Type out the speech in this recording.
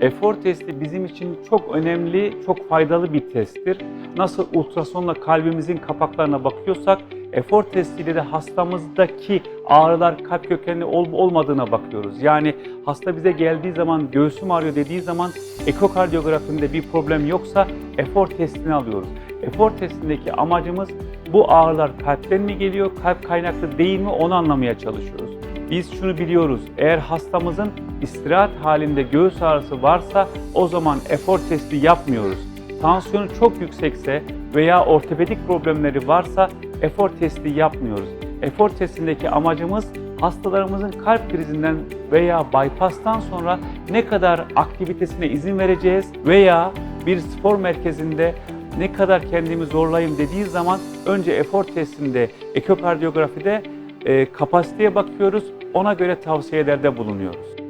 Efor testi bizim için çok önemli, çok faydalı bir testtir. Nasıl ultrasonla kalbimizin kapaklarına bakıyorsak, efor testiyle de hastamızdaki ağrılar kalp kökenli olup olmadığına bakıyoruz. Yani hasta bize geldiği zaman göğsüm ağrıyor dediği zaman ekokardiyografinde bir problem yoksa efor testini alıyoruz. Efor testindeki amacımız bu ağrılar kalpten mi geliyor, kalp kaynaklı değil mi onu anlamaya çalışıyoruz. Biz şunu biliyoruz, eğer hastamızın istirahat halinde göğüs ağrısı varsa o zaman efor testi yapmıyoruz. Tansiyonu çok yüksekse veya ortopedik problemleri varsa efor testi yapmıyoruz. Efor testindeki amacımız hastalarımızın kalp krizinden veya bypass'tan sonra ne kadar aktivitesine izin vereceğiz veya bir spor merkezinde ne kadar kendimi zorlayayım dediği zaman önce efor testinde, ekokardiyografide e, kapasiteye bakıyoruz, ona göre tavsiyelerde bulunuyoruz.